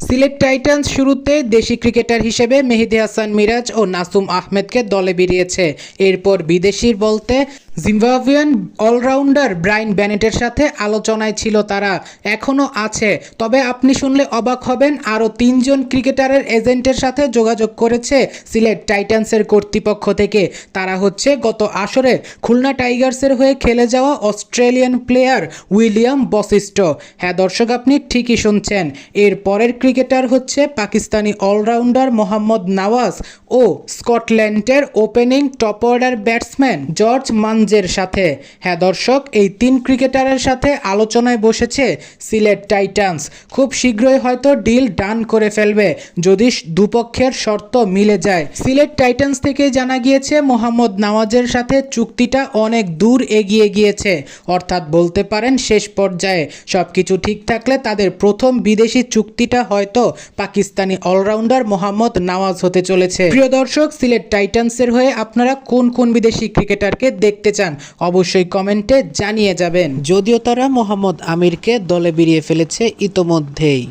Sylhet Titans শুরুতে দেশি cricketer হিসেবে মেহেদি হাসান মিরাজ ও নাসুম আহমেদকে দলে বেরিয়েছে। এরপর বিদেশির বলতে জিম্বাবুয়ান অলরাউন্ডার ব্রাইন ব্যানেটের সাথে আলোচনায় ছিল তারা, এখনও আছে। তবে আপনি শুনলে অবাক হবেন, আরও তিনজন ক্রিকেটারের এজেন্টের সাথে যোগাযোগ করেছে সিলেট টাইটান্সের কর্তৃপক্ষ থেকে। তারা হচ্ছে গত আসরে খুলনা টাইগার্সের হয়ে খেলে যাওয়া অস্ট্রেলিয়ান প্লেয়ার উইলিয়াম বসিস্ট হ্যাঁ দর্শক, আপনি ঠিকই শুনছেন। এর পরের ক্রিকেটার হচ্ছে পাকিস্তানি অলরাউন্ডার মোহাম্মদ নওয়াজ ও স্কটল্যান্ডের opening top order batsman George মানজের সাথে। হ্যাঁ দর্শক, এই তিন ক্রিকেটারের সাথে আলোচনায় বসেছে সিলেট টাইটান্স। খুব শীঘ্রই হয়তো ডিল ডান করে ফেলবে, যদি দুপক্ষের শর্ত মিলে যায়। সিলেট টাইটান্স থেকে জানা গিয়েছে, মোহাম্মদ নওয়াজের সাথে চুক্তিটা অনেক দূর এগিয়ে গিয়েছে। অর্থাৎ বলতে পারেন, শেষ পর্যায়ে। সবকিছু ঠিক থাকলে তাদের প্রথম বিদেশি চুক্তিটা হয়তো পাকিস্তানি অলরাউন্ডার মোহাম্মদ নওয়াজ হতে চলেছে। প্রিয় দর্শক, সিলেট টাইটান্সের হয়ে আপনারা কোন কোন বিদেশি ক্রিকেটারকে দেখতে চান অবশ্যই কমেন্টে জানিয়ে যাবেন। যদিও তারা মোহাম্মদ আমিরকে দলে বেরিয়ে ফেলেছে ইতোমধ্যেই।